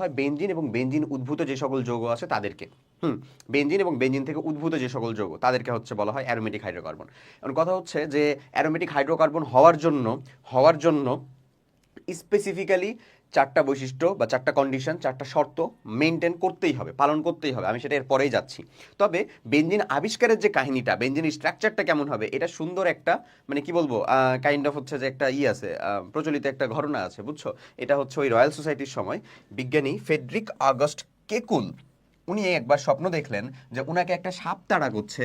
হয় বেঞ্জিন এবং বেঞ্জিন উদ্ভূত যে সকল যৌগ আছে তাদেরকে। হুম বেঞ্জিন এবং বেঞ্জিন থেকে উদ্ভূত যে সকল যৌগ তাদেরকে হচ্ছে বলা হয় অ্যারোমেটিক হাইড্রোকার্বন এখন কথা হচ্ছে যে অ্যারোমেটিক হাইড্রোকার্বন হওয়ার জন্য হওয়ার জন্য স্পেসিফিক্যালি চারটা বৈশিষ্ট্য বা চারটা কন্ডিশন চারটা শর্ত মেনটেন করতেই হবে, পালন করতেই হবে। আমি সেটা এর পরেই যাচ্ছি। তবে বেঞ্জিন আবিষ্কারের যে কাহিনীটা বেঞ্জিনের স্ট্রাকচারটা কেমন হবে, এটা সুন্দর একটা মানে কি বলব কাইন্ড অফ হচ্ছে যে একটা ই আছে প্রচলিত একটা ঘটনা আছে, বুঝছ? এটা হচ্ছে ওই রয়্যাল সোসাইটির সময় বিজ্ঞানী ফেডরিক আগস্ট কেকুল, উনি একবার স্বপ্ন দেখলেন যে উনাকে একটা সাপ তাড়া করছে,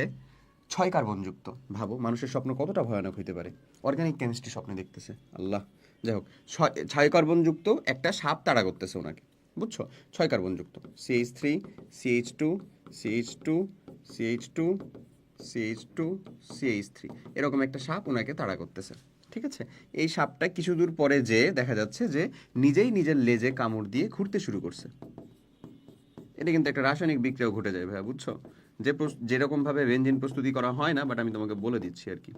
ছয় কার্বনযুক্ত। ভাবো, মানুষের স্বপ্ন কতটা ভয়ানক হইতে পারে। অর্গানিক কেমিস্ট্রি স্বপ্নে দেখতেছে। আল্লাহ। যাই হোক, ছয় কার্বনযুক্ত একটা সাপ তাড়া করতেছে ওনাকে, বুঝছ? ছয় কার্বনযুক্ত CH three CH two CH two CH two CH two CH three এরকম একটা সাপ ওনাকে তাড়া করতেছে, ঠিক আছে? এই সাপটা কিছু দূর পরে যে দেখা যাচ্ছে যে নিজেই নিজের লেজে কামড় দিয়ে ঘুরতে শুরু করছে। এটা কিন্তু একটা রাসায়নিক বিক্রিয়াও ঘটে যায় ভাইয়া, বুঝছ? যে যেরকমভাবে বেঞ্জিন প্রস্তুতি করা হয় না বাট আমি তোমাকে বলে দিচ্ছি আর কি।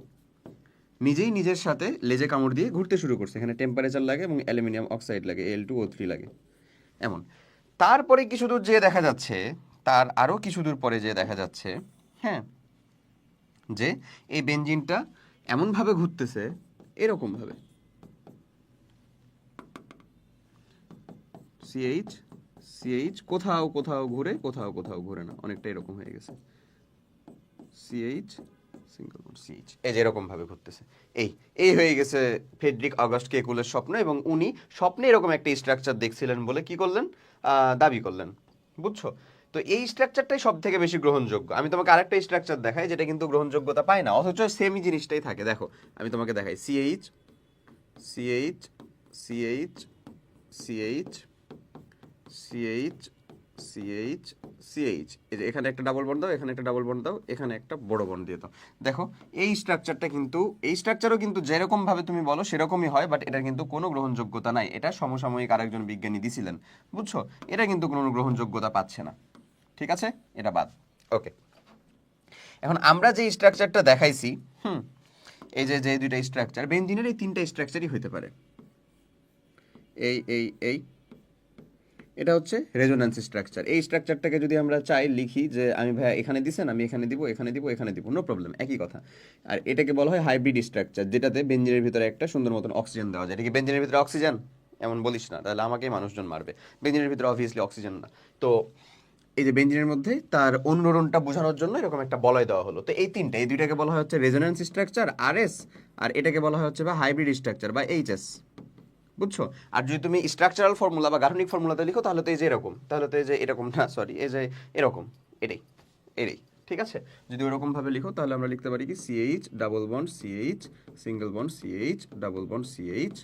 নিজেই নিজের সাথে লেজে কামড় দিয়ে ঘুরতে শুরু করছে। এখানে টেম্পারেচার লাগে এবং অ্যালুমিনিয়াম অক্সাইড লাগে এল টু ও থ্রি লাগে। এমন। তারপরে কিছু দূর যেয়ে দেখা যাচ্ছে, তার আরও কিছু দূর পরে যেয়ে দেখা যাচ্ছে হ্যাঁ যে এই বেঞ্জিনটা এমনভাবে ঘুরতেছে, এরকমভাবে। সিএইচ সিএইচ কোথাও কোথাও ঘুরে, কোথাও কোথাও ঘুরে না, অনেকটা এরকম হয়ে গেছে। সিএইচ সিঙ্গল বন্ড এই যে এরকম ভাবে ঘুরতেছে। এই এই হয়ে গেছে ফেডরিক আগস্ট কেকুলের স্বপ্ন এবং উনি স্বপ্নে এরকম একটা স্ট্রাকচার দেখছিলেন বলে কি করলেন? দাবি করলেন। বুঝছ? তো এই স্ট্রাকচারটাই সব থেকে বেশি গ্রহণযোগ্য। আমি তোমাকে আরেকটা স্ট্রাকচার দেখাই, যেটা কিন্তু গ্রহণযোগ্যতা পায় না, অথচ সেমই জিনিসটাই থাকে। দেখো, আমি তোমাকে দেখাই। CH CH CH CH CH CH CH এখানে একটা ডাবল বন্ড দাও, এখানে একটা ডাবল বন্ড দাও, এখানে একটা বড় বন্ড দিয়ে দাও। দেখো, এই স্ট্রাকচারটা কিন্তু, এই স্ট্রাকচারও কিন্তু যেরকম ভাবে তুমি বলো সেরকমই হয় বাট এটার কিন্তু কোনো গ্রহণযোগ্যতা নাই। এটা সমসাময়িক আরেকজন বিজ্ঞানী দিছিলেন, বুঝছ? এটা কিন্তু কোনো গ্রহণযোগ্যতা পাচ্ছে না। ঠিক আছে? এটা বাদ। ওকে এখন আমরা যে স্ট্রাকচারটা দেখাইছি, হুম, এই যে যে দুইটা স্ট্রাকচার বেঞ্জিনের এই তিনটা স্ট্রাকচারই হতে পারে। এই এই এই এটা হচ্ছে রেজোন্যান্স স্ট্রাকচার এই স্ট্রাকচারটাকে যদি আমরা চাই, লিখি যে আমি ভাইয়া এখানে দিছেন, আমি এখানে দিব এখানে দিব এখানে দিব নো প্রবলেম একই কথা। আর এটাকে বলা হয় হাইব্রিড স্ট্রাকচার যেটাতে বেঞ্জিনের ভিতরে একটা সুন্দর মতন অক্সিজেন দেওয়া যায়। এটা কি বেঞ্জিনের ভিতরে অক্সিজেন এমন বলিস না, তাহলে আমাকেই মানুষজন মারবে। বেঞ্জিনের ভিতরে অবভিয়াসলি অক্সিজেন না। তো এই যে বেঞ্জিনের মধ্যে তার অনুরণনটা বোঝানোর জন্য এরকম একটা বলয় দেওয়া হলো। তো এই তিনটা, এই দুইটাকে বলা হয় হচ্ছে রেজোন্যান্স স্ট্রাকচার আর এস আর এটাকে বলা হয় হচ্ছে বা হাইব্রিড স্ট্রাকচার বা এইচএস বুঝছ? আর যদি তুমি স্ট্রাকচারাল ফর্মুলা বা গাঠনিক ফর্মুলাতে লিখো, তাহলে তো এই যে এরকম, তাহলে তো এই যে এরকম না সরি এই যে এরকম, এটাই এটাই, ঠিক আছে? যদি ওরকম ভাবে লিখো, তাহলে আমরা লিখতে পারি কি CH double bond CH single bond CH double bond CH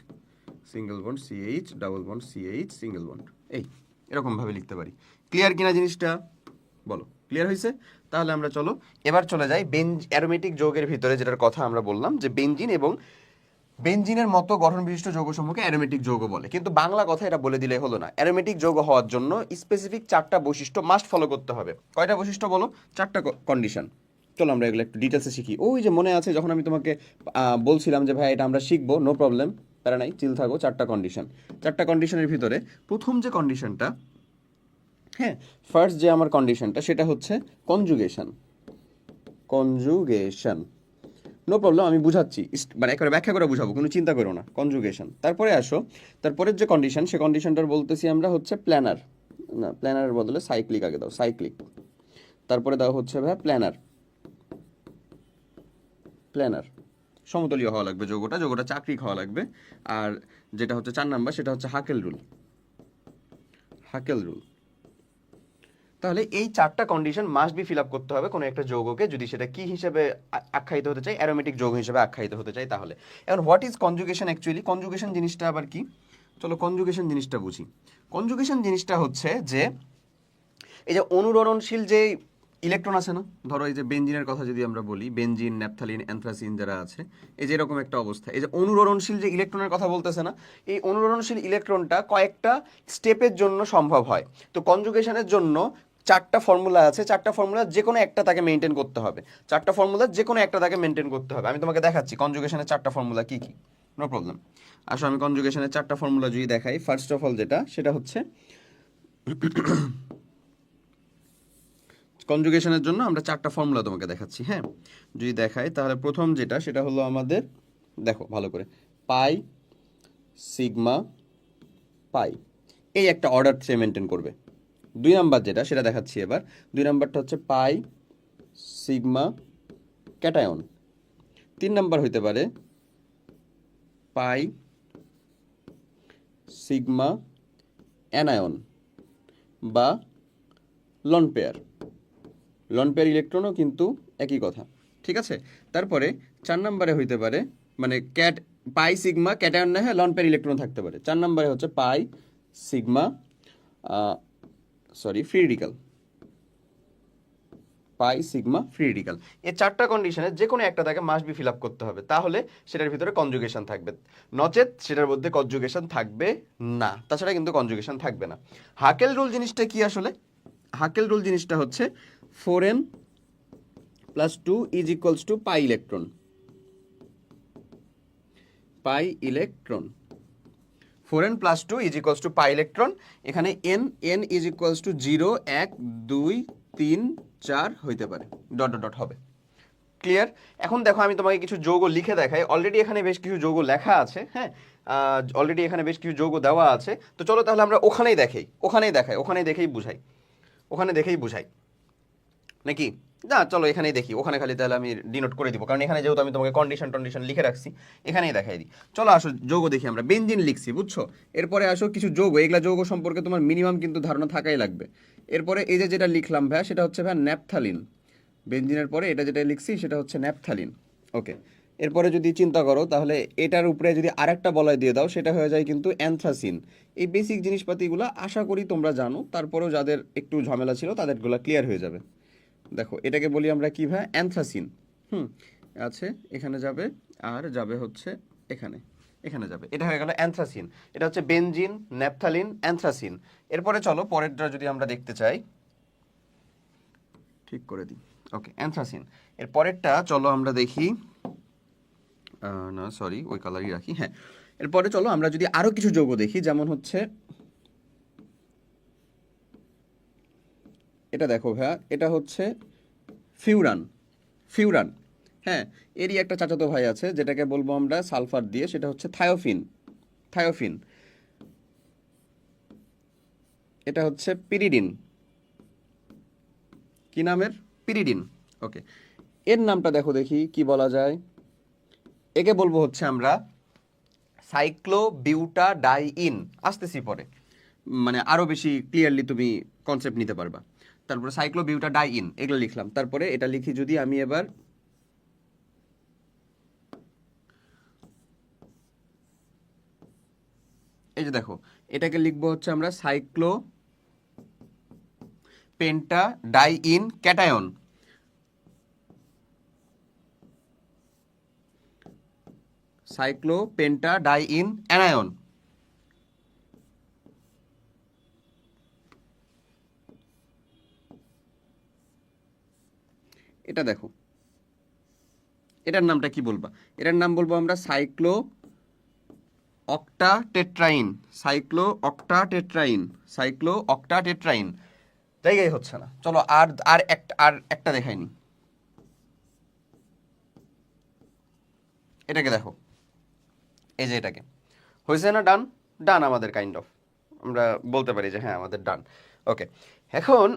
single bond CH double bond CH single bond এই এরকম ভাবে লিখতে পারি। ক্লিয়ার কিনা জিনিসটা? বলো ক্লিয়ার হয়েছে? তাহলে আমরা চলো, এবার চলে যাই বেঞ্জ অ্যারোমেটিক যৌগের ভিতরে যেটার কথা আমরা বললাম, যে বেঞ্জিন এবং বেঞ্জিনের মতো গঠন বিশিষ্ট যৌগসমূহকে অ্যারোমেটিক যৌগ বলে। কিন্তু বাংলা কথা এটা বলে দিলে হলো না। অ্যারোমেটিক যৌগ হওয়ার জন্য স্পেসিফিক চারটা বৈশিষ্ট্য মাস্ট ফলো করতে হবে। কয়টা বৈশিষ্ট্য বলো? চারটা কন্ডিশন চলো আমরা এগুলো একটু ডিটেলসে শিখি। ওই যে মনে আছে, যখন আমি তোমাকে বলছিলাম যে, ভাই, এটা আমরা শিখব নো প্রবলেম প্যারা নাই চিল থাকো, চারটা কন্ডিশন চারটা কন্ডিশনের ভিতরে প্রথম যে কন্ডিশনটা হ্যাঁ ফার্স্ট যে আমার কন্ডিশনটা সেটা হচ্ছে কনজুগেশন কনজুগেশন নো প্রবলেম আমি বুঝাচ্ছি। মানে একবারে ব্যাখ্যা করে বুঝাবো, কোনো চিন্তা করো না কনজুগেশন তারপরে আসো, তারপরের যে কন্ডিশন সে কন্ডিশনটার বলতেছি আমরা হচ্ছে প্ল্যানার না প্ল্যানারের বদলে সাইক্লিক আগে দাও সাইক্লিক তারপরে দাও হচ্ছে ভাই প্ল্যানার প্ল্যানার সমতলীয় হওয়া লাগবে যোগটা যোগটা চাকরি হওয়া লাগবে। আর যেটা হচ্ছে চার নাম্বার, সেটা হচ্ছে হাকেল রুল হাকেল রুল তাহলে এই চারটা condition must be fill up করতে হবে কোনো একটা যৌগকে। যদি সেটা কি হিসেবে আখ্যায়িত হতে চাই অ্যারোমেটিক যৌগ হিসেবে আখ্যায়িত হতে চাই তাহলে। এখন what is conjugation actually conjugation জিনিসটা আবার কি? চলো কনজুগেশন জিনিসটা বুঝি। কনজুগেশন জিনিসটা হচ্ছে যে, এই যে অনুরণনশীল যে ইলেকট্রন আছে না, ধরো এই যে বেঞ্জিনের কথা যদি আমরা বলি বেঞ্জিন ন্যাপথালিন অ্যান্থ্রাসিন যারা আছে, এই যে এরকম একটা অবস্থা। এই যে অনুরণনশীল যে ইলেকট্রনের কথা বলতেছে না, এই অনুরণনশীল ইলেকট্রনটা কয়েকটা স্টেপের জন্য সম্ভব হয়। তো কনজুগেশনের জন্য চারটা ফর্মুলা আছে, চারটা ফর্মুলা যে কোনো একটা তাকে মেনটেন করতে হবে। চারটা ফর্মুলা যে কোনো একটা তাকে মেনটেন করতে হবে। আমি তোমাকে দেখাচ্ছি কনজুগেশনের চারটা ফর্মুলা কি কি? নো প্রবলেম আসলে আমি কনজুগেশনের চারটা ফর্মুলা যদি দেখাই ফার্স্ট অফ অল যেটা, সেটা হচ্ছে কনজুগেশনের জন্য আমরা চারটা ফর্মুলা তোমাকে দেখাচ্ছি হ্যাঁ? যদি দেখাই, তাহলে প্রথম যেটা, সেটা হলো আমাদের, দেখো, ভালো করে, পাই, সিগমা, পাই। এই একটা অর্ডার সে মেনটেন করবে। দুই নাম্বার যেটা, সেটা দেখাচ্ছি এবার। দুই নাম্বারটা হচ্ছে পাই, সিগমা, ক্যাটায়ন। তিন নাম্বার হইতে পারে পাই, সিগমা, অ্যানায়ন বা লন পেয়ার। লন পেয়ার ইলেকট্রনও কিন্তু একই কথা, ঠিক আছে? তারপরে চার নম্বরে হইতে পারে মানে ক্যাট, পাই, সিগমা, ক্যাটায়ন না হ্যাঁ লন পেয়ার ইলেকট্রন থাকতে পারে। চার নম্বরে হচ্ছে pi, sigma sorry free radical pi sigma free radical এই চারটা কন্ডিশনে যে কোনো একটা তাকে মাস্ট বি ফিল আপ করতে হবে। তাহলে সেটার ভিতরে কনজুগেশন থাকবে। নচেত সেটার মধ্যে কনজুগেশন থাকবে না। তাছাড়া কিন্তু কনজুগেশন থাকবে না। হাকেল রুল জিনিসটা কি আসলে? হাকেল রুল জিনিসটা হচ্ছে four N plus two is equals to pi electron pi electron four N plus two is equals to pi electron এখানে N N is equals to zero এক, দুই, তিন, চার হইতে পারে। ডট ডট ডট হবে। ক্লিয়ার এখন দেখো আমি তোমাকে কিছু যৌগ লিখে দেখাই। অলরেডি এখানে বেশ কিছু যৌগ লেখা আছে হ্যাঁ? অলরেডি এখানে বেশ কিছু যৌগ দেওয়া আছে। তো চলো তাহলে আমরা ওখানেই দেখাই। ওখানেই দেখাই। ওখানেই দেখেই বুঝাই। ওখানে দেখেই বুঝাই। নাকি? না, চলো এখানেই দেখি। ওখানে খালি তাহলে আমি ডিনোট করে দিব। কারণ এখানে যেহেতু আমি তোমাকে কন্ডিশন টন্ডিশন লিখে রাখছি, এখানেই দেখাই দিই। চলো আসো, যৌগ দেখি আমরা। বেঞ্জিন লিখছি, বুঝছ? এরপরে আসো কিছু যৌগ। এগুলা যৌগ সম্পর্কে তোমার মিনিমাম কিন্তু ধারণা থাকাই লাগবে। এরপরে এই যে যেটা লিখলাম ভাইয়া, সেটা হচ্ছে ভাইয়া ন্যাপথালিন। বেঞ্জিনের পরে এটা যেটা লিখছি, সেটা হচ্ছে ন্যাপথালিন। ওকে। এরপরে যদি চিন্তা করো, তাহলে এটার উপরে যদি আরেকটা বলয় দিয়ে দাও, সেটা হয়ে যায় কিন্তু অ্যানথ্রাসিন। এই বেসিক জিনিসপাতিগুলো আশা করি তোমরা জানো। তারপরেও যাদের একটু ঝামেলা ছিল, তাদেরগুলো ক্লিয়ার হয়ে যাবে। দেখো, এটাকে বলি আমরা কি ভাই? অ্যানথ্রাসিন। হুম, আছে, এখানে যাবে, আর যাবে হচ্ছে এখানে এখানে যাবে। এটা হয়ে গেল অ্যানথ্রাসিন। এটা হচ্ছে বেনজিন, ন্যাপথালিন, অ্যানথ্রাসিন। এরপরে চলো, পরেরটা যদি আমরা দেখতে চাই, ঠিক করে দিই। Okay, anthracene. এর পরেরটা চলো আমরা দেখি না সরি ওই কালারই রাখি হ্যাঁ। এরপরে চলো, আমরা যদি আরও কিছু যৌগ দেখি, যেমন হচ্ছে এটা দেখো ভাইয়া, এটা হচ্ছে ফিউরান ফিউরান। হ্যাঁ এরই একটা চাচাতো ভাই আছে, যেটাকে বলব আমরা সালফার দিয়ে, সেটা হচ্ছে থায়োফিন থায়োফিন। এটা হচ্ছে পিরিডিন। কি নামের? পিরিডিন। ওকে। এর নামটা দেখো দেখি, কি বলা যায়? একে বলব হচ্ছে আমরা সাইক্লোবিউটা ডাইইন আসতেছি পরে। মানে আরও বেশি ক্লিয়ারলি তুমি কনসেপ্ট নিতে পারবা। তারপরে সাইক্লোবিউটা ডাইইন এগুলো লিখলাম। তারপরে এটা লিখি যদি আমি এবার এই যে দেখো, এটাকে লিখব হচ্ছে আমরা cyclopentadiene cation cyclopentadiene anion এটা দেখো। এটার নামটা কি বলবা? এটার নাম বলব আমরা cyclooctatetraene cyclooctatetraene cyclooctatetraene জায়গায় হচ্ছে না। চলো আর আর একটা আর একটা দেখাইনি এটাকে দেখো। এই যে এটাকে। হয়েছে না ডান? ডান আমাদের কাইন্ড অফ আমরা বলতে পারি যে হ্যাঁ আমাদের ডান। ওকে এখন,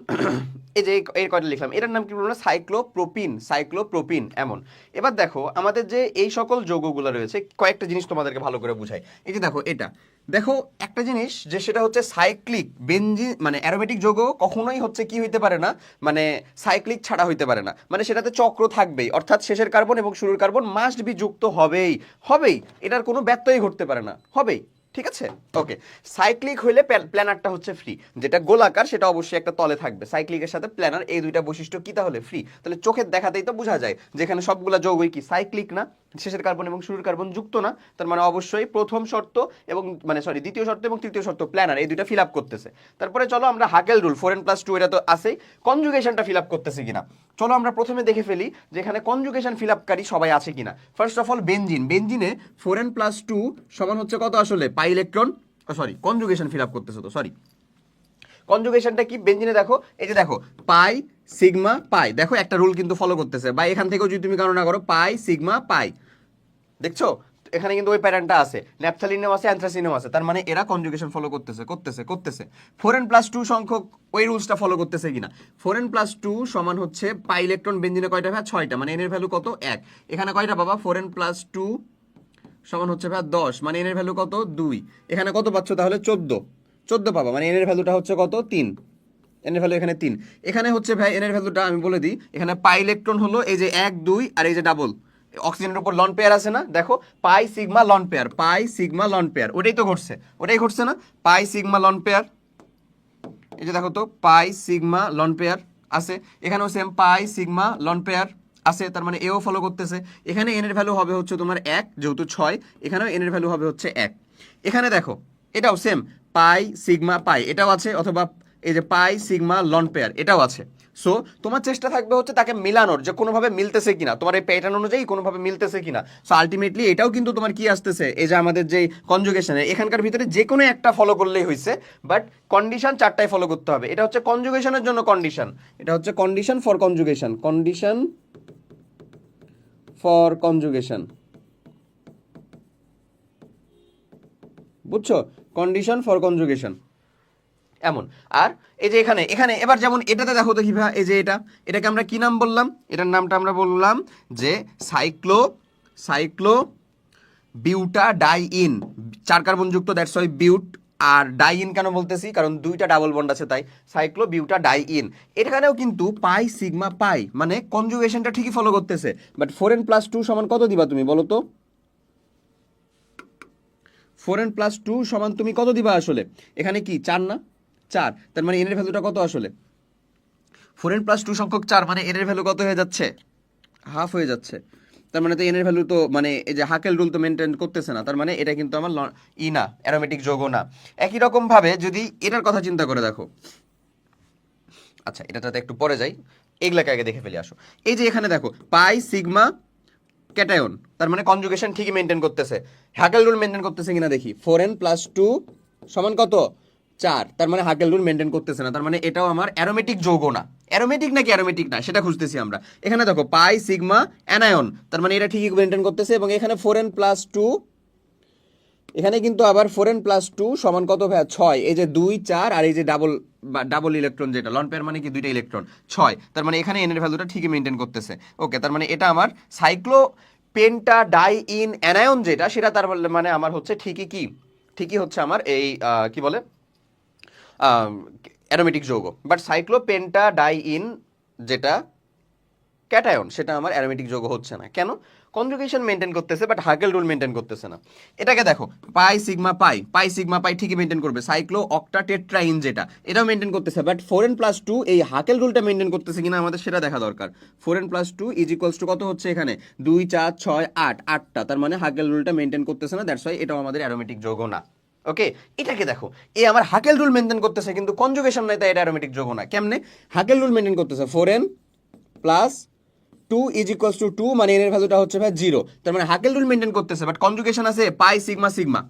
এই যে এই কয়টা লিখলাম, এটার নাম কি বলব না সাইক্লোপ্রোপিন সাইক্লোপ্রোপিন, এমন। এবার দেখো, আমাদের যে এই সকল যৌগগুলো রয়েছে, কয়েকটা জিনিস তোমাদেরকে ভালো করে বুঝাই। এই যে দেখো, এটা। দেখো, একটা জিনিস যে সেটা হচ্ছে সাইক্লিক বেঞ্জি মানে অ্যারোমেটিক যৌগ কখনোই হচ্ছে কি হইতে পারে না মানে সাইক্লিক ছাড়া হইতে পারে না। মানে সেটাতে চক্র থাকবেই, অর্থাৎ শেষের কার্বন এবং শুরুর কার্বন মাস্ট বি যুক্ত হবেই। হবেই, এটার কোনো ব্যত্যয় ঘটতে পারে না। হবেই। ঠিক আছে? ওকে সাইক্লিক হইলে প্ল্যানারটা হচ্ছে ফ্রি যেটা গোলাকার, সেটা অবশ্যই একটা তলে থাকবে। সাইক্লিকের সাথে প্ল্যানার এই দুইটা বৈশিষ্ট্য কি তাহলে ফ্রি তাহলে চোখের দেখাতেই তো বোঝা যায়, যেখানে সবগুলা যৌগই কি সাইক্লিক না। শেষের কার্বন এবং শুরুর কার্বন যুক্ত না, তার মানে অবশ্যই প্রথম শর্ত এবং মানে সরি দ্বিতীয় শর্ত এবং তৃতীয় শর্ত প্ল্যানার এই দুইটা ফিল আপ করতেছে। তারপরে চলো আমরা Huckel rule four N plus two এটা তো আছেই কনজুগেশনটা ফিল আপ করতেছে কিনা। চলো আমরা প্রথমে দেখে ফেলি যেখানে কনজুগেশন ফিল আপকারী সবাই আছে কিনা। ফার্স্ট অফ অল বেনজিন বেনজিনে ফোর এন প্লাস টু সমান হচ্ছে কত আসলে? Pi electron sorry conjugation fill up করতেছে তো সরি কনজুগেশনটা কি? বেঞ্জিনে দেখো, এই যে দেখো, পাই, সিগমা, পাই। দেখো, একটা রুল কিন্তু ফলো করতেছে। বা এখান থেকেও যদি তুমি গণনা করো, পাই, সিগমা, পাই। দেখছ? এখানে কিন্তু ওই প্যাটার্নটা আছে। ন্যাপথালিনেও আছে, অ্যান্থ্রাসিনেও আছে। তার মানে এরা কনজুগেশন ফলো করতেছে করতেছে করতেছে। ফোর এন প্লাস টু সংখ্যক ওই রুলসটা ফলো করতেছে কিনা? ফোর এন প্লাস টু সমান হচ্ছে পাই ইলেকট্রন বেঞ্জিনে কয়টা ভাই? ছয়টা। মানে এনের ভ্যালু কত? এক। এখানে কয়টা বাবা ফোর এন প্লাস টু সমান হচ্ছে ভাই দশ। মানে এনের ভ্যালু কত? দুই। এখানে কত পাচ্ছ? তাহলে চোদ্দ। চোদ্দ পাবা মানে এনের ভ্যালুটা হচ্ছে কত? তিন। এনের ভ্যালু এখানে তিন। এখানে হচ্ছে ভাই এনের ভ্যালুটা আমি বলে দিই, এখানে পাই ইলেকট্রন হলো এই যে এক, দুই আর এই যে ডাবল অক্সিজেনের উপর লন পেয়ার আছে না? দেখো pi sigma lone pair pi sigma lone pair ওটাই তো ঘটছে। ওটাই ঘটছে না? পাই সিগমা লন পেয়ার এই যে দেখো তো পাই সিগমা লন পেয়ার আছে। এখানেও same pi sigma lone pair আছে, তার মানে এও ফলো করতেছে। এখানে এনের ভ্যালু হবে হচ্ছে তোমার এক, যেহেতু ছয়, এখানেও এনের ভ্যালু হবে হচ্ছে এক। এখানে দেখো, এটাও সেম পাই সিগমা পাই, এটাও আছে, অথবা এই যে পাই সিগমা লন পেয়ার, এটাও আছে। সো তোমার চেষ্টা থাকবে হচ্ছে তাকে মিলানোর, যে কোনোভাবে মিলতেছে কিনা, তোমার এই প্যাটার্ন অনুযায়ী কোনোভাবে মিলতেছে কিনা। সো আলটিমেটলি এটাও কিন্তু তোমার কি আসতেছে, এই যে আমাদের যে কনজুগেশনে এখানকার ভিতরে যে কোনো একটা ফলো করলেই হয়েছে বাট কন্ডিশন চারটায় ফলো করতে হবে। এটা হচ্ছে কনজুগেশনের জন্য কন্ডিশন এটা হচ্ছে condition for conjugation condition for conjugation বুঝছ? কন্ডিশন ফর কনজুগেশন এমন। আর এই যে এখানে এখানে, এবার যেমন এটাতে দেখো তো কি ভাই, এই যে এটা, এটাকে আমরা কি নাম বললাম? এটার নামটা আমরা বললাম যে সাইক্লো সাইক্লো বিউটা ডাই ইন চার কার্বনযুক্ত দ্যাটস ওয়াই বিউট আর ডাই ইন কেন বলতেছি? কারণ দুইটা ডাবল বন্ড আছে তাই। সাইক্লো বিউটা ডাই ইন এখানেও কিন্তু পাই সিগমা পাই মানে কনজুগেশনটা ঠিকই ফলো করতেছে। But four N plus two সমান কত দিবা তুমি বলো তো? ফোর এন প্লাস টু সমান তুমি কত দিবা আসলে? এখানে কি, চার না? চার। তার মানে এনের ভ্যালুটা কত আসলে? ফোর এন প্লাস টু সংখ্যক চার মানে এনের ভ্যালু কত হয়ে যাচ্ছে? হাফ হয়ে যাচ্ছে। তার মানে তো এনের ভ্যালু তো মানে এই যে হাকেল রুল তো মেনটেন করতেছে না। তার মানে এটা কিন্তু আমার ই না অ্যারোমেটিক যোগ না। একই রকম ভাবে যদি এটার কথা চিন্তা করে দেখো। আচ্ছা এটাতে একটু পরে যাই। এগুলাকে আগে দেখে ফেলে, আসো। এই যে এখানে দেখো, পাই, সিগমা ক্যাটায়ন। তার মানে কনজুগেশন ঠিকই মেনটেন করতেছে। হাকেল রুল মেনটেন করতেছে কিনা দেখি। ফোর এন প্লাস টু সমান কত? চার। তার মানে হাকেল রুল মেনটেন করতেছে না। তার মানে এটাও আমার অ্যারোমেটিক যৌগ না। অ্যারোমেটিক নাকি অ্যারোমেটিক না? সেটা খুঁজতেছি আমরা। এখানে দেখো পাই সিগমা অ্যানায়ন তার মানে এটা ঠিকই মেনটেন করতেছে এবং এখানে ফোর এন প্লাস টু এখানে কিন্তু আবার ফোর এন প্লাস টু সমান কত ভাইয়া? ছয়। এই যে দুই, চার আর এই যে ডাবল ডাবল ইলেকট্রন যেটা লন পেয়ার মানে কি? দুইটা ইলেকট্রন ছয়। তার মানে এখানে এনের ভ্যালুটা ঠিকই মেনটেন করতেছে। ওকে তার মানে এটা আমার cyclopentadiene anion যেটা, সেটা তার মানে আমার হচ্ছে ঠিকই কি? ঠিকই হচ্ছে আমার এই কি বলে? অ্যারোমেটিক যৌগ। But cyclopentadiene যেটা ক্যাটায়ন সেটা আমার অ্যারোমেটিক যৌগ হচ্ছে না। কেন? কনজুগেশন মেনটেন করতেছে, বাট হাগেল রুল মেনটেন করতেছে না। এটাকে দেখো, পাই, সিগমা, পাই পাই, সিগমা, পাই ঠিকই মেনটেন করবে। সাইক্লো, অক্টা টেট্রাইন যেটা, এটাও মেনটেন করতেছে, but four N plus two এই হাকেল রুলটা মেনটেন করতেছে কিনা আমাদের সেটা দেখা দরকার। Four N plus two is equals to কত হচ্ছে এখানে? দুই, চার, ছয়, আট, আটটা। তার মানে হাকেল রুলটা মেনটেন করতেছে না দ্যাটস ওয়াই এটাও আমাদের অ্যারোমেটিক যৌগ না। ওকে? এটাকে দেখো, এ আমার হাকেল রুল মেনটেন করতেছে, কিন্তু কনজুগেশন নাই, তাই এটা অ্যারোমেটিক যৌগ না। কেমনে? হাকেল রুল মেনটেন করতেছে, four N plus two is equals to two মানে এর ভ্যালুটা হচ্ছে ভাই জিরো। তার মানে হাকেল রুল মেনটেন করতেছে বাট কনজুগেশন আছে পাই, সিগমা সিগমা।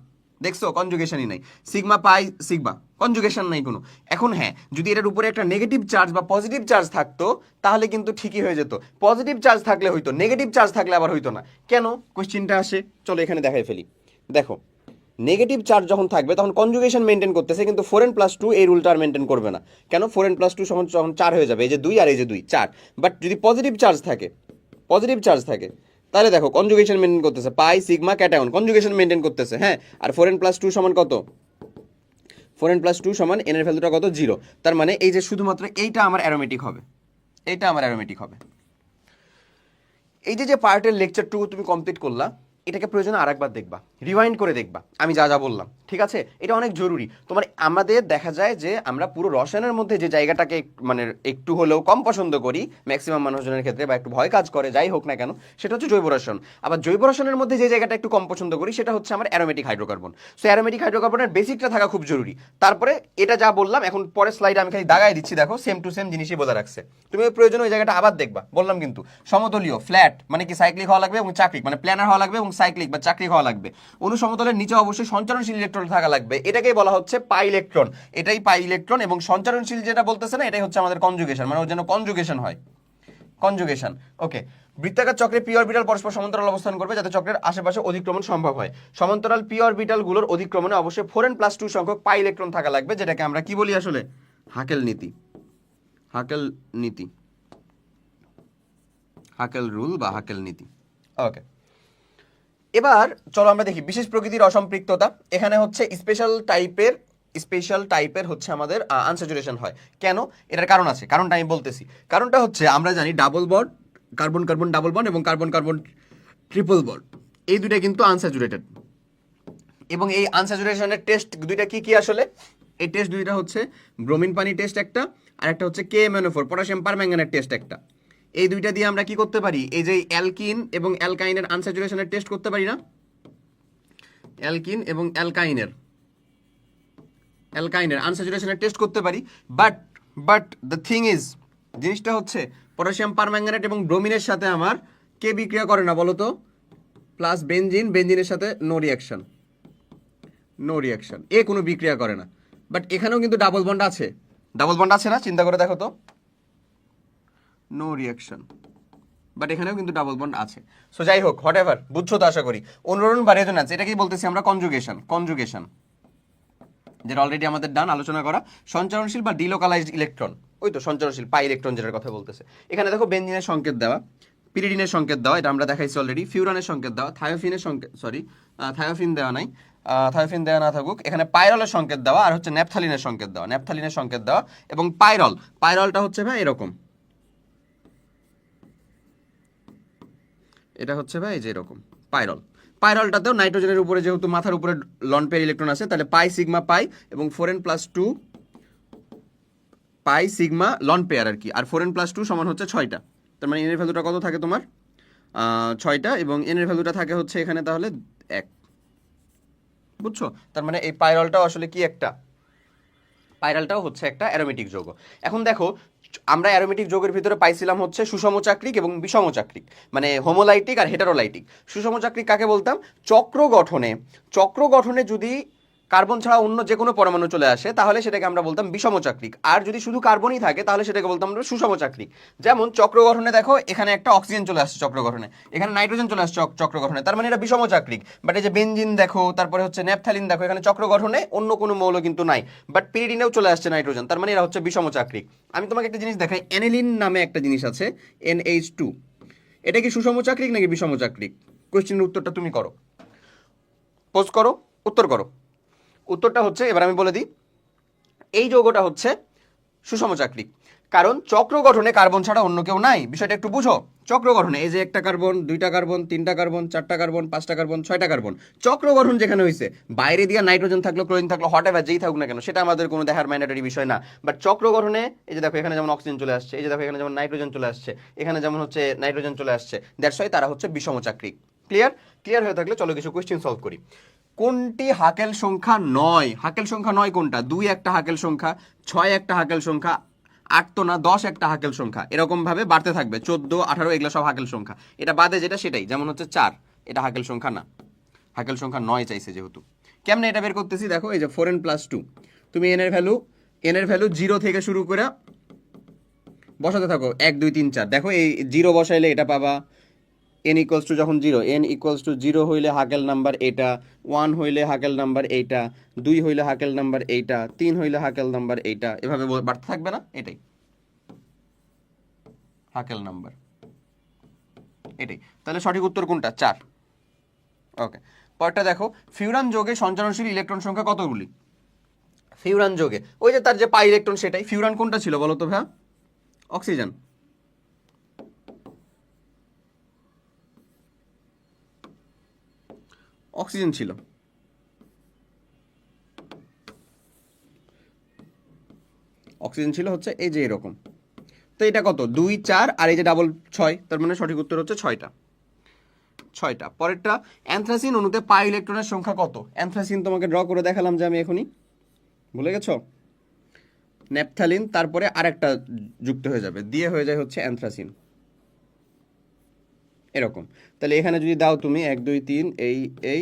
দেখছ? কনজুগেশনই নাই। সিগমা, পাই, সিগমা। কনজুগেশন নাই কোনো। এখন হ্যাঁ যদি এটার উপরে একটা নেগেটিভ চার্জ বা পজিটিভ চার্জ থাকতো, তাহলে কিন্তু ঠিকই হয়ে যেত। পজিটিভ চার্জ থাকলে হইতো নেগেটিভ চার্জ থাকলে আবার হইতো না। কেন? কোশ্চিনটা আসে। চলো এখানে দেখাই ফেলি। দেখো নেগেটিভ চার্জ যখন থাকবে, তখন কনজুগেশন মেনটেন করতেছে, কিন্তু ফোর এন প্লাস টু এই রুলটা আর মেনটেন করবে না। কেন? ফোর এন প্লাস টু সমান যখন চার হয়ে যাবে, এই যে দুই আর এই যে দুই, চার। বাট যদি পজিটিভ চার্জ থাকে পজিটিভ চার্জ থাকে, তাহলে দেখো কনজুগেশন মেনটেন করতেছে pi sigma cation conjugation maintain করতেছে হ্যাঁ? আর ফোর এন প্লাস টু সমান কত? ফোর এন প্লাস টু সমান এনের ভ্যালুটা কত? জিরো তার মানে এই যে শুধুমাত্র এইটা আমার অ্যারোমেটিক হবে। এইটা আমার অ্যারোমেটিক হবে। এই যে যে পার্টের লেকচার টু তুমি কমপ্লিট করলা এটাকে প্রয়োজনে আরেকবার দেখবা রিওয়াইন্ড করে দেখবা, আমি যা যা বললাম, ঠিক আছে? এটা অনেক জরুরি। তোমার আমাদের দেখা যায় যে আমরা পুরো রসায়নের মধ্যে যে জায়গাটাকে মানে একটু হলেও কম পছন্দ করি ম্যাক্সিমাম মানুষজনের ক্ষেত্রে বা একটু ভয় কাজ করে, যাই হোক না কেন, সেটা হচ্ছে জৈব রসায়ন। আবার জৈব রসায়নের মধ্যে যে জায়গাটা একটু কম পছন্দ করি, সেটা হচ্ছে আমার অ্যারোমেটিক হাইড্রোকার্বন সো অ্যারোমেটিক হাইড্রোকার্বনের বেসিকটা থাকা খুব জরুরি। তারপরে এটা যা বললাম, এখন পরের স্লাইডে আমি খালি দাগাই দিচ্ছি, দেখো সেম টু সেম জিনিসই বোঝা রাখছে। তুমি ওই প্রয়োজন ওই জায়গাটা আবার দেখবা, বললাম কিন্তু, সমতলীয় ফ্ল্যাট মানে কি সাইক্লিক হওয়া লাগবে এবং চাকরিক মানে প্ল্যানার হওয়া লাগবে এবং সাইক্লিক বা চাকরি হওয়া লাগবে। অনুসমতলের নিচে অবশ্যই সঞ্চারণশীল ইলেকট্রন থাকা লাগবে। এটাকেই বলা হচ্ছে পাই ইলেকট্রন এটাই পাই ইলেকট্রন এবং সঞ্চারণশীল যেটা বলতেছে না, এটাই হচ্ছে আমাদের কনজুগেশন মানে ওর যেন কনজুগেশন হয়। কনজুগেশন ওকে বৃত্তাকার চক্রে পি অরবিটাল পরস্পর সমান্তরাল অবস্থান করবে যাতে চক্রের আশেপাশে অধিক্রমণ সম্ভব হয়। সমান্তরাল পি অরবিটালগুলোর অধিক্রমণে অবশ্যই ফোর এন প্লাস টু সংখ্যক পাই ইলেকট্রন থাকা লাগবে, যেটাকে আমরা কি বলি আসলে? হাকেল নীতি। হাকেল নীতি। হাকেল রুল বা হাকেল নীতি। ওকে এবার চলো আমরা দেখি বিশেষ প্রকৃতির অসম্পৃক্ততা। এখানে হচ্ছে স্পেশাল টাইপের স্পেশাল টাইপের হচ্ছে আমাদের আনস্যাচুরেশন হয়। কেন? এটার কারণ আছে। কারণটা আমি বলতেছি। কারণটা হচ্ছে আমরা জানি double bond carbon carbon double bond এবং কার্বন কার্বন ট্রিপল বন্ড এই দুইটা কিন্তু আনস্যাচুরেটেড এবং এই আনস্যাচুরেশনের টেস্ট দুইটা কি কি আসলে? এই টেস্ট দুইটা হচ্ছে ব্রোমিন পানি টেস্ট একটা আর একটা হচ্ছে কে ফোর পটাশিয়াম পারম্যাঙ্গানের টেস্ট একটা। এই দুইটা দিয়ে আমরা কি করতে পারি? এই যে অ্যালকিন এবং অ্যালকাইনের আনস্যাচুরেশনের টেস্ট করতে পারি না? অ্যালকিন এবং অ্যালকাইনের। অ্যালকাইনের আনস্যাচুরেশনের টেস্ট করতে পারি। But but the thing is, জিনিসটা হচ্ছে পটাশিয়াম পারম্যাঙ্গানেট এবং ব্রোমিনের সাথে আমার কে বিক্রিয়া করে না বলো তো? প্লাস বেঞ্জিন বেঞ্জিনের সাথে নো রিয়াকশন নো রিয়াকশন এ কোনো বিক্রিয়া করে না। বাট এখানেও কিন্তু ডাবল বন্ড আছে। ডাবল বন্ড আছে না? চিন্তা করে দেখো তো। নো রিয়াকশন বাট এখানেও কিন্তু ডাবল বন্ড আছে। সো যাই হোক হোয়াট এভার বুঝছ তো আশা করি। অনুরণন বা রেজোন্যান্স এটাকেই বলতেছি আমরা কনজুগেশন কনজুগেশন যেটা অলরেডি আমাদের ডান আলোচনা করা। সঞ্চারণশীল বা ডিলোকালাইজড ইলেকট্রন ওই তো, সঞ্চারণশীল পাই ইলেকট্রন যেটার কথা বলতেছে। এখানে দেখো বেঞ্জিনের সংকেত দেওয়া পিরিডিনের সংকেত দেওয়া, এটা আমরা দেখাইছি অলরেডি ফিউরানের সংকেত দেওয়া থায়োফিনের সংকেত সরি থায়োফিন দেওয়া নাই। থায়োফিন দেওয়া না থাকুক। এখানে পাইরলের সংকেত দেওয়া আর হচ্ছে ন্যাপথালিনের সংকেত দেওয়া। ন্যাপথালিনের সংকেত দেওয়া এবং পাইরল পাইরলটা হচ্ছে ভাই এরকম। এটা হচ্ছে ভাই যে এরকম, পাইরল। পাইরলটাতেও নাইট্রোজেনের উপরে যেহেতু মাথার উপরে লন পেয়ার ইলেকট্রন আছে, তাহলে পাই সিগমা পাই এবং four N plus two pi sigma lone pair আর কি। আর ফোর এন প্লাস টু সমান হচ্ছে ছয়টা। তার মানে এনের ভ্যালুটা কত থাকে তোমার? ছয়টা এবং এনের ভ্যালুটা থাকে হচ্ছে এখানে তাহলে এক। বুঝছ? তার মানে এই পাইরলটাও আসলে কি একটা? পাইরালটাও হচ্ছে একটা অ্যারোমেটিক যৌগ। এখন দেখো, আমরা অ্যারোমেটিক যৌগের ভিতরে পাইছিলাম হচ্ছে সুষম চাকরিক এবং বিষম চাকরিক মানে হোমোলাইটিক আর হেটারোলাইটিক সুষম চাকরিক কাকে বলতাম? চক্র গঠনে। চক্র গঠনে যদি কার্বন ছাড়া অন্য যে কোনো পরমাণু চলে আসে, তাহলে সেটাকে আমরা বলতাম বিষম চাকরিক আর যদি শুধু কার্বনই থাকে, তাহলে সেটাকে বলতাম আমরা সুষম চাকরিক যেমন চক্র গঠনে দেখো, এখানে একটা অক্সিজেন চলে আসছে চক্র গঠনে। এখানে নাইট্রোজেন চলে আসছে চক- চক্র গঠনে। তার মানে এটা বিষম চাকরিক বাট এই যে বেঞ্জিন দেখো, তারপরে হচ্ছে ন্যাপথালিন দেখো, এখানে চক্র গঠনে অন্য কোনো মৌল কিন্তু নাই। বাট পিরিডিনেও চলে আসছে নাইট্রোজেন। তার মানে এরা হচ্ছে বিষম চাকরিক আমি তোমাকে একটা জিনিস দেখাই, অ্যানিলিন নামে একটা জিনিস আছে, এনএইচ টু। এটা কি সুষম চাকরিক নাকি বিষম চাকরিক কোয়েশ্চেনের উত্তরটা তুমি করো। পোস্ট করো, উত্তর করো। উত্তরটা হচ্ছে, এবার আমি বলে দিই, এই যৌগটা হচ্ছে সুষম চাকরি। কারণ চক্র গঠনে কার্বন ছাড়া অন্য কেউ নাই। বিষয়টা একটু বুঝো। চক্র গঠনে, এই যে একটা কার্বন, দুইটা কার্বন, তিনটা কার্বন, চারটা কার্বন, পাঁচটা কার্বন, ছয়টা কার্বন, চক্র গঠন যেখানে হয়েছে বাইরে দিয়ে নাইট্রোজেন থাকল, ক্লোরিন থাকল হট এভার, যেই থাকুক না কেন, সেটা আমাদের কোনো দেখার ম্যান্ডেটরি বিষয় না। বাট চক্র গঠনে, এই যে দেখো, এখানে যেমন অক্সিজেন চলে আসছে, এই যে দেখো, এখানে যেমন নাইট্রোজেন চলে আসছে, এখানে যেমন হচ্ছে নাইট্রোজেন চলে আসছে দ্যাটস ওয়াই তারা হচ্ছে বিষম চাকরি। ক্লিয়ার ক্লিয়ার হয়ে থাকলে চলো কিছু কোয়েশ্চেন সলভ করি। কোনটি হাকেল সংখ্যা নয়? হাকেল সংখ্যা নয় কোনটা? দুই একটা হাকেল সংখ্যা, ছয় একটা হাকেল সংখ্যা, আট তো না, দশ একটা হাকেল সংখ্যা। এরকম ভাবে বাড়তে থাকবে। চোদ্দ, আঠারো, এগুলো সব হাকেল সংখ্যা। এটা বাদে যেটা সেটাই, যেমন হচ্ছে চার, এটা হাকেল সংখ্যা না। হাকেল সংখ্যা নয় চাইছে যেহেতু। কেমনে এটা বের করতেছি? দেখো, এই যে ফোর এন প্লাস টু তুমি এনের ভ্যালু এনের ভ্যালু জিরো থেকে শুরু করে বসাতে থাকো। এক, দুই, তিন, চার। দেখো, এই জিরো বসাইলে এটা পাবা। এন ইকুয়ালস টু যখন zero N equals to zero হইলে হাকেল নাম্বার এটা ওয়ান হইলে হাকেল নাম্বার এইটা দুই হইলে হাকেল নাম্বার এইটা তিন হইলে হাকেল নাম্বার এইটা এভাবে বাড়তে থাকবে না? এটাই। হাকেল নাম্বার এটাই। তাহলে সঠিক উত্তর কোনটা? চার। ওকে পরেরটা দেখো, ফিউরান যোগে সঞ্চারণশীল ইলেকট্রন সংখ্যা কতগুলি? ফিউরান যোগে। ওই যে তার যে পাই ইলেকট্রন সেটাই। ফিউরান কোনটা ছিল বলো তো ভাইয়া? অক্সিজেন। অক্সিজেন ছিল। অক্সিজেন ছিল হচ্ছে এই যে এরকম। তো এটা কত? দুই, চার, আর এই যে ডাবল ছয়, তার মানে সঠিক উত্তর হচ্ছে ছয়টা। ছয়টা। পরেরটা, অ্যানথ্রাসিন অণুতে পাই ইলেকট্রনের সংখ্যা কত? অ্যান্থ্রাসিন তোমাকে ড্র করে দেখালাম যে আমি এখনই। ভুলে গেছো? ন্যাপথালিন তারপরে আরেকটা যুক্ত হয়ে যাবে। দিয়ে হয়ে যায় হচ্ছে অ্যানথ্রাসিন। এরকম। তাহলে এখানে যদি দাও তুমি এক, দুই, তিন, এই এই।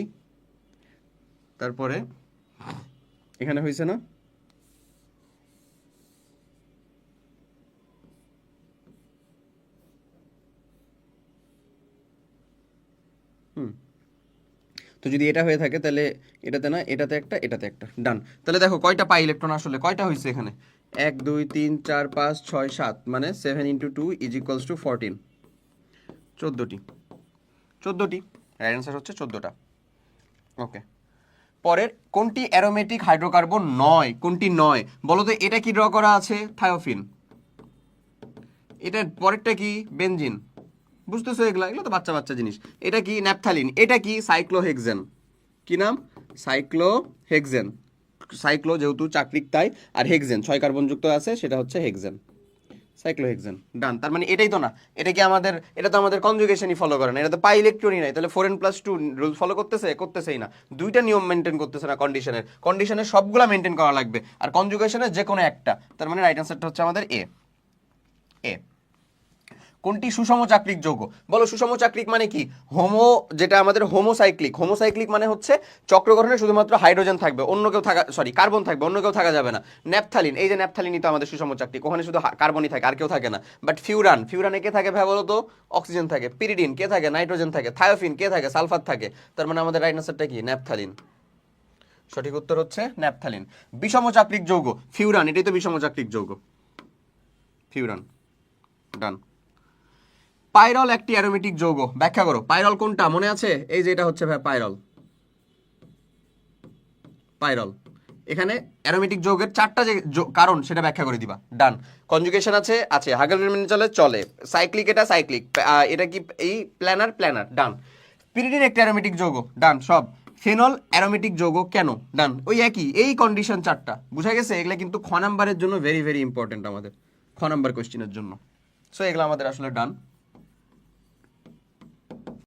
তারপরে এখানে হয়েছে না? তো যদি এটা হয়ে থাকে তাহলে এটাতে না, এটাতে একটা এটাতে একটা। ডান। তাহলে দেখো কয়টা পাই ইলেকট্রন আসলে? কয়টা হয়েছে এখানে? এক, দুই, তিন, চার, পাঁচ, ছয়, সাত মানে seven into two is equals to fourteen চোদ্দোটি। চোদ্দোটি? রাইট অ্যান্সার হচ্ছে চোদ্দোটা। ওকে পরের, কোনটি অ্যারোমেটিক হাইড্রোকার্বন নয়? কোনটি নয়? বলো তো এটা কি ড্র করা আছে? থায়োফিন এটার পরেরটা কি? বেনজিন বুঝতেছো এগুলা? এগুলো তো বাচ্চা বাচ্চা জিনিস। এটা কি? ন্যাপথালিন এটা কি? সাইক্লোহেক্সেন কি নাম? সাইক্লোহেক্সেন সাইক্লো যেহেতু চাকরিক তাই, আর হেক্সেন ছয় কার্বনযুক্ত আছে, সেটা হচ্ছে হেক্সেন সাইক্লোহেক্সেন। ডান। তার মানে এটাই তো না। এটা কি আমাদের এটা তো আমাদের কনজুগেশনই ফলো করে না। এটা তো পাই ইলেকট্রনই নাই। তাহলে four N plus two rule follow করতেছে? করতেছেই না। দুইটা নিয়ম মেনটেন করতেছে না কন্ডিশনের কন্ডিশনের সবগুলা মেনটেন করা লাগবে। আর কনজুগেশনের যে কোনো একটা। তার মানে রাইট অ্যান্সারটা হচ্ছে আমাদের এ এ কোনটি সুষম চাকরিক যৌগ বলো, সুষম চাকরিক মানে কি? হোমো, যেটা আমাদের হোমোসাইক্লিক। হোমোসাইক্লিক মানে হচ্ছে চক্র গঠনে শুধুমাত্র হাইড্রোজেন থাকবে, অন্য কেউ থাকা সরি কার্বন থাকবে, অন্য কেউ থাকা যাবে না। ন্যাপথালিন, এই যে ন্যাপথালিনই তো আমাদের সুষম চাকরিক, ওখানে শুধু কার্বনই থাকে, আর কেউ থাকে না। বাট ফিউরান ফিউরানে কে থাকে ভাই বলো তো অক্সিজেন থাকে। পিরিডিন কে থাকে? নাইট্রোজেন থাকে। থায়োফিন কে থাকে? সালফার থাকে। তার মানে আমাদের রাইট আনসারটা কি? ন্যাপথালিন। সঠিক উত্তর হচ্ছে ন্যাপথালিন। বিষম চাকরিক যৌগ ফিউরান এটাই তো বিষম চাকরিক যৌগ। ফিউরান ডান পাইরল একটি অ্যারোমেটিক যৌগ। ব্যাখ্যা করো, পাইরল কোনটা? মনে আছে? এই যে এটা হচ্ছে ভাই পাইরল। পাইরল। এখানে অ্যারোমেটিক যৌগের চারটা যে কারণ, সেটা ব্যাখ্যা করে দিবা। ডান। কনজুগেশন আছে আছে, হাগেল মেনে চলে চলে। সাইক্লিক এটা সাইক্লিক এটা কি এই প্ল্যানার? প্ল্যানার। ডান। পিরিডিন একটি অ্যারোমেটিক যৌগ। ডান, সব। ফেনল অ্যারোমেটিক যৌগ কেন? ডান। ওই একই, এই কন্ডিশন চারটা। বুঝা গেছে? এগুলা কিন্তু খ নাম্বারের জন্য ভেরি ভেরি ইম্পর্টেন্ট আমাদের। খ নাম্বার কোয়েশ্চেনের জন্য। সো এগুলো আমাদের আসলে ডান।